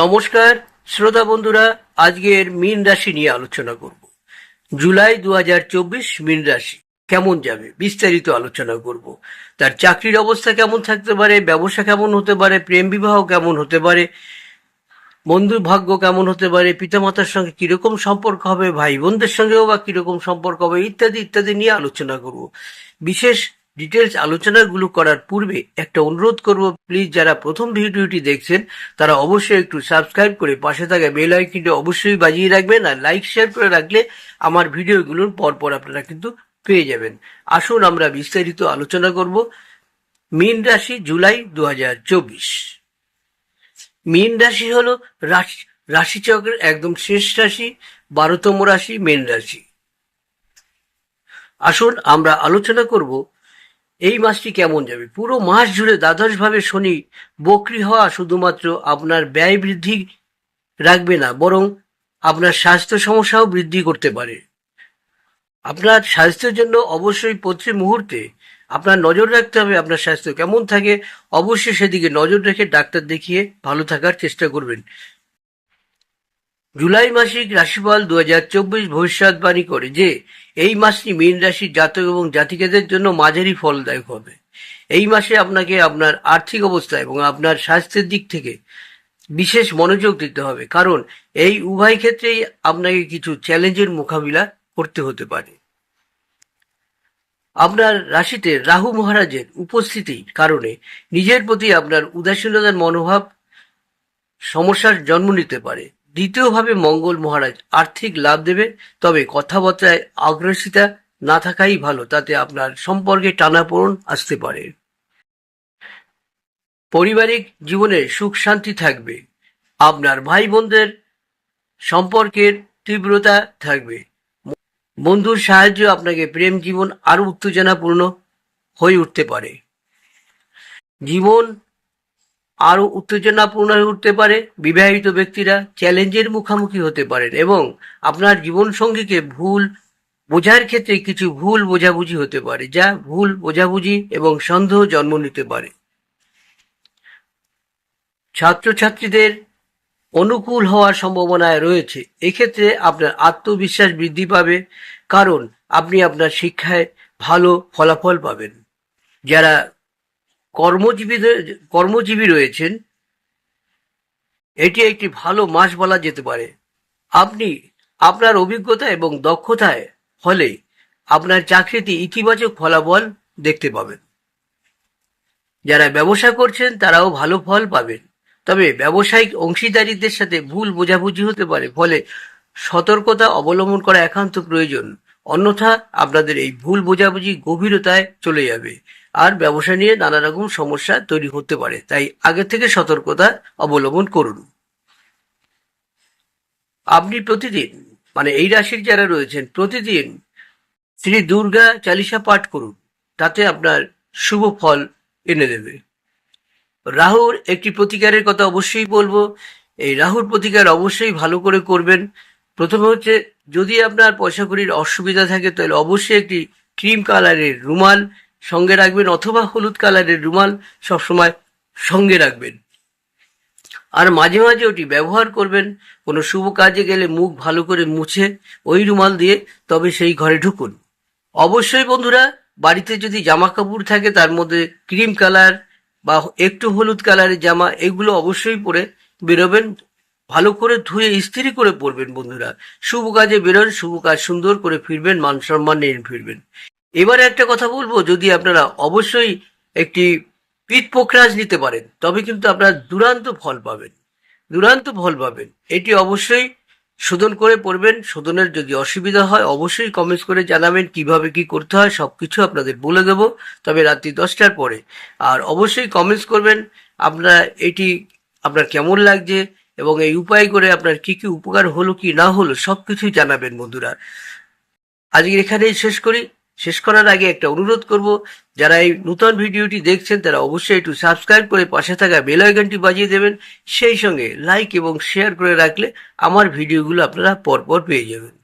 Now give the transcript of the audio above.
নমস্কার, শ্রোতা বন্ধুরা, আজকের মীন রাশি নিয়ে আলোচনা করব। জুলাই দু হাজার চব্বিশ মীন রাশি, কেমন যাবে? বিস্তারিত আলোচনা করব। তার চাকরির অবস্থা কেমন থাকতে পারে? ব্যবসা কেমন হতে পারে? প্রেম বিবাহ কেমন হতে পারে? বন্ধুর ভাগ্য কেমন হতে পারে? পিতামাতার সঙ্গে কীরকম সম্পর্ক হবে? ভাই বোনদের সঙ্গেও বা কীরকম সম্পর্ক হবে? ইত্যাদি ইত্যাদি নিয়ে আলোচনা করব। বিশেষ ডিটেলস আলোচনাগুলো করার পূর্বে একটা অনুরোধ করব প্লিজ যারা প্রথম ভিডিওটি দেখছেন, তারা অবশ্যই একটু সাবস্ক্রাইব করে পাশে থাকা বেল আইকনটি অবশ্যই বাজিয়ে রাখবেন আর লাইক শেয়ার করে রাখলে আমার ভিডিওগুলোর পরপর আপনারা কিন্তু পেয়ে যাবেন। আসুন আমরা বিস্তারিত আলোচনা করব। মীন রাশি জুলাই দু হাজার চব্বিশ। মীন রাশি হল রাশি, রাশিচক্রের একদম শেষ রাশি, বারোতম রাশি মীন রাশি। আসুন আমরা আলোচনা করব এই মাসটি কেমন যাবে? পুরো মাস জুড়ে দ্বাদশভাবে শনি বক্রি হওয়া শুধুমাত্র আপনার ব্যয় বৃদ্ধি রাখবে না, বরং আপনার স্বাস্থ্য সমস্যাও বৃদ্ধি করতে পারে। আপনার স্বাস্থ্যের জন্য অবশ্যই প্রতি মুহূর্তে আপনার নজর রাখতে হবে আপনার স্বাস্থ্য কেমন থাকে। অবশ্যই সেদিকে নজর রেখে ডাক্তার দেখিয়ে ভালো থাকার চেষ্টা করবেন। জুলাই মাসিক রাশিফল দু হাজার চব্বিশ ভবিষ্যৎবাণী করে যে এই মাসটি মীন রাশির জাতক এবং জাতিকাদের জন্য মাঝারি ফলদায়ক হবে। এই মাসে আপনাকে আপনার আর্থিক অবস্থা এবং আপনার স্বাস্থ্যের দিক থেকে বিশেষ মনোযোগ দিতে হবে, কারণ এই উভয় ক্ষেত্রেই আপনাকে কিছু চ্যালেঞ্জের মোকাবিলা করতে হতে পারে। আপনার রাশিতে রাহু মহারাজের উপস্থিতির কারণে নিজের প্রতি আপনার উদাসীনতার মনোভাব সমস্যার জন্ম নিতে পারে। দ্বিতীয়ভাবে মঙ্গল মহারাজ আর্থিক লাভ দেবে, তবে কথাবার্তায় আগ্রাসিতা না থাকাই ভালো, তাতে আপনার সম্পর্কে টানাপোড়ন আসতে পারে। পারিবারিক জীবনে সুখ শান্তি থাকবে, আপনার ভাই বোনদের সম্পর্কের তীব্রতা থাকবে। বন্ধুর সাহায্য আপনাকে প্রেম জীবন আরও উত্তেজনাপূর্ণ হয়ে উঠতে পারে। জীবন আরও উত্তেজনাপূর্ণ হয়ে উঠতে পারে, বিবাহিত ব্যক্তিরা চ্যালেঞ্জের মুখোমুখি হতে পারেন এবং আপনার জীবনসঙ্গীকে ভুল বোঝার ক্ষেত্রে কিছু ভুল বোঝাবুঝি হতে পারে, যা ভুল বোঝাবুঝি এবং সন্দেহ জন্ম নিতে পারে। ছাত্রছাত্রীদের অনুকূল হওয়ার সম্ভাবনায় রয়েছে। এক্ষেত্রে আপনার আত্মবিশ্বাস বৃদ্ধি পাবে, কারণ আপনি আপনার শিক্ষায় ভালো ফলাফল পাবেন। যারা কর্মজীবীদের, কর্মজীবী রয়েছেন, এটি একটি ভালো মাস বলা যেতে পারে। আপনি আপনার অভিজ্ঞতা এবং দক্ষতায় ফলে আপনার চাকরিতে ইতিবাচক ফলাফল দেখতে পাবেন। যারা ব্যবসা করছেন, তারাও ভালো ফল পাবেন। তবে ব্যবসায়িক অংশীদারিত্বের সাথে ভুল বোঝাবুঝি হতে পারে, ফলে সতর্কতা অবলম্বন করা একান্ত প্রয়োজন। অন্যথা আপনাদের এই ভুল বোঝাবুঝি গভীরতায় চলে যাবে। আর ব্যবসা নিয়ে নানা রকম সমস্যা তৈরি হতে পারে। তাই আগে থেকে সতর্কতা অবলম্বন করুন। আপনি প্রতিদিন মানে এই রাশির যারা রয়েছেন, প্রতিদিন শ্রী দুর্গা চালিসা পাঠ করুন। তাতে আপনার শুভ ফল এনে দেবে। রাহুর একটি প্রতিকারের কথা অবশ্যই বলব। এই রাহুর প্রতিকার অবশ্যই ভালো করে করবেন। প্রথমে হচ্ছে, যদি আপনার পয়সা কড়ির অসুবিধা থাকে, তাহলে অবশ্যই একটি ক্রিম কালারের রুমাল সঙ্গে রাখবেন অথবা হলুদ কালারের রুমাল সবসময় সঙ্গে রাখবেন। আর মাঝে মাঝে ওটি ব্যবহার করবেন, কোনো শুভ কাজে গেলে মুখ ভালো করে মুছে ওই রুমাল দিয়ে তবে সেই ঘরে ঢুকুন। অবশ্যই বন্ধুরা, বাড়িতে যদি জামা কাপড় থাকে তার মধ্যে ক্রিম কালার বা একটু হলুদ কালারের জামা এগুলো অবশ্যই পরে বেরোবেন, ভালো করে ধুয়ে ইস্ত্রি করে পরবেন বন্ধুরা। শুভ কাজে বেরোন, শুভ কাজ সুন্দর করে ফিরবেন, মান সম্মান নিয়ে ফিরবেন। এবারে একটা কথা বলব, যদি আপনারা অবশ্যই একটি পিত পোখরাজ নিতে পারেন, তবে কিন্তু আপনারা দুরান্ত ফল পাবেন। দুরান্ত ফল পাবেন। এটি অবশ্যই শোধন করে পড়বেন। শোধনের যদি অসুবিধা হয়, অবশ্যই কমেন্টস করে জানাবেন, কীভাবে কি করতে হয় সব কিছু আপনাদের বলে দেবো। তবে রাত্রি দশটার পরে। আর অবশ্যই কমেন্টস করবেন, আপনার এটি আপনার কেমন লাগছে এবং এই উপায় করে আপনার কি কি উপকার হলো কি না হলো সব কিছুই জানাবেন বন্ধুরা। আজকে এখানেই শেষ করি। শেষ করার আগে একটা অনুরোধ করব, যারা এই নতুন ভিডিওটি দেখছেন, তারা অবশ্যই একটু সাবস্ক্রাইব করে পাশে থাকা বেল আইকনটি বাজিয়ে দেবেন। সেই সঙ্গে লাইক এবং শেয়ার করে রাখলে আমার ভিডিওগুলো আপনারা পরপর পেয়ে যাবেন।